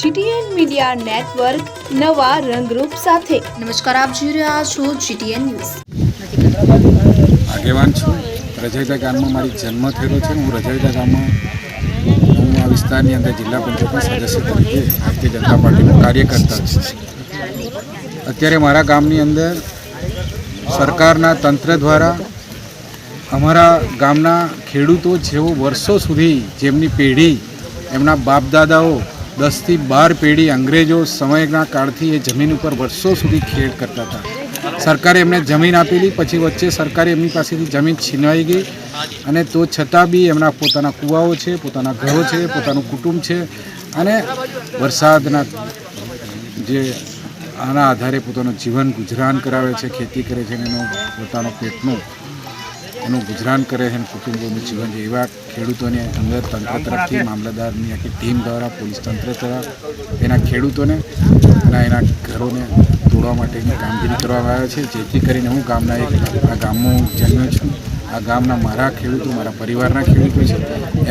GTN media network નવા રંગરૂપ સાથે. નમસ્કાર આપ જોઈ રહ્યા છો જીટીએન ન્યૂઝ. આગેવાન છું. રજૈતા ગામમાં મારી જન્મ થયેલો છે. હું રજૈતા ગામમાં હું આ વિસ્તારની અંદર જિલ્લા પંચાયતના સદસ્ય તરીકે ભારતીય જનતા પાર્ટીનો કાર્યકર્તા છું. અત્યારે મારા ગામની અંદર સરકારના તંત્ર દ્વારા અમારા ગામના ખેડૂતો જેઓ વર્ષો સુધી જેમની પેઢી એમના બાપ દાદાઓ દસથી બાર પેઢી અંગ્રેજો સમયના કાળથી એ જમીન ઉપર વર્ષો સુધી ખેડ કરતા હતા. સરકારે એમને જમીન આપેલી, પછી વચ્ચે સરકારે એમની પાસેથી જમીન છીનવાઈ ગઈ અને તો છતાં બી એમના પોતાના કૂવાઓ છે, પોતાના ઘરો છે, પોતાનું કુટુંબ છે અને વરસાદના જે આના આધારે પોતાનું જીવન ગુજરાન કરાવે છે, ખેતી કરે છે અને એનો પોતાનો પેટનું એનું ગુજરાન કરે છે કુટુંબોનું જીવન છે એવા ખેડૂતોને અંદર તંત્ર તરફથી, મામલતદારની આખી ટીમ દ્વારા, પોલીસ તંત્ર દ્વારા, એના ખેડૂતોને અને એના ઘરોને તોડવા માટેની કામગીરી કરવામાં આવે છે. જેથી કરીને હું ગામના એક, આ ગામમાં હું જન્મ્યો છું. આ ગામના મારા ખેડૂતો, મારા પરિવારના ખેડૂતો છે.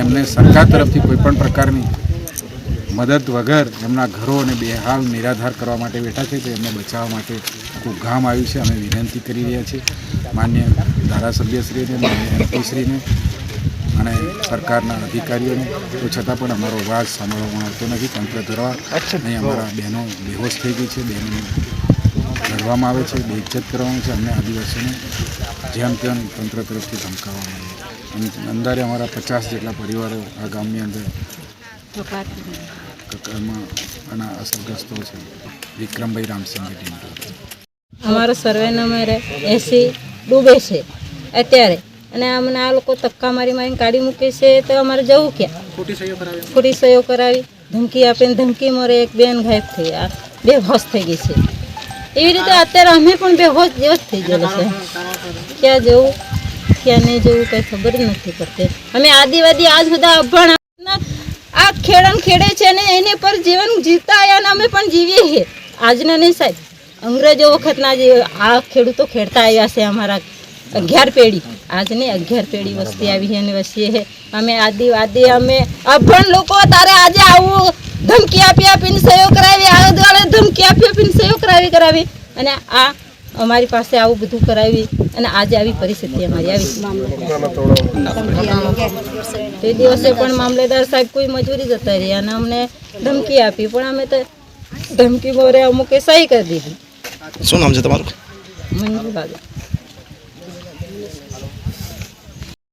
એમને સરકાર તરફથી કોઈપણ પ્રકારની મદદ વગર એમના ઘરો અને બેહાલ નિરાધાર કરવા માટે બેઠા છે. તો એમને બચાવવા માટે ગામ આવ્યું છે. અમે વિનંતી કરી રહ્યા છીએ. માન્ય ધારાસભ્યશ્રીને માન્ય એમપીશ્રીને અને સરકારના અધિકારીઓને. તો છતાં પણ અમારો અવાજ સાંભળવામાં આવતો નથી. તંત્ર ધરવા અહીં અમારા બહેનો બેહોશ થઈ ગઈ છે. બહેનોને લડવામાં આવે છે બેઇજ્જત કરવામાં છે અમને આદિવાસીઓને જેમ તેમ તંત્ર તરફથી ધમકાવવામાં આવે અંદાજે અમારા પચાસ જેટલા પરિવારો આ ગામની અંદર કકરમાં અસરગ્રસ્તો છે. વિક્રમભાઈ રામસિંહ રેડ્ડી અમારો સર્વે નંબર એસી ડૂબે છે અત્યારે. અને અમને આ લોકો તક્કા મારી મારીને કાઢી મૂકે છે તો અમારે જવું ક્યાં? ખોટી સહીઓ કરાવી ધમકી આપીને ધમકી મરે એક બેન ગાયબ થઈ આ બેહોશ થઈ ગઈ છે. એવી રીતે અત્યારે અમે પણ બેહોશ જેવો જ થઈ ગયેલો છે. ક્યાં જવું ક્યાં નહીં જવું કંઈ ખબર નથી પડતી. અમે આદિવાદી આજ બધા અભણ આ ખેડણ ખેડે છે અને એને પર જીવન જીવતા આવ્યા અને અમે પણ જીવીએ છીએ. આજના નહીં સાહેબ. અંગ્રેજો વખતના જે આ ખેડૂતો ખેડતા આવ્યા છે અમારા અગિયાર પેઢી. આજની અગિયાર પેઢી વસ્તી આવી છે અને વસીએ છે. અમે આદિવાદી અમે અભણ લોકો તારે આજે આવું ધમકી આપી, આપીને સહયોગ કરાવી આગળ ધમકી આપી, આપીને સહયોગ કરાવી કરાવી. અને આ અમારી પાસે આવું બધું કરાવી અને આજે આવી પરિસ્થિતિ અમારી આવી. તે દિવસે પણ મામલેદાર સાહેબ કોઈ મજૂરી જતા રહ્યા અને અમને ધમકી આપી. પણ અમે તો ધમકી મોરે અમુકે સહી કરી દીધી. શું નામ છે તમારું?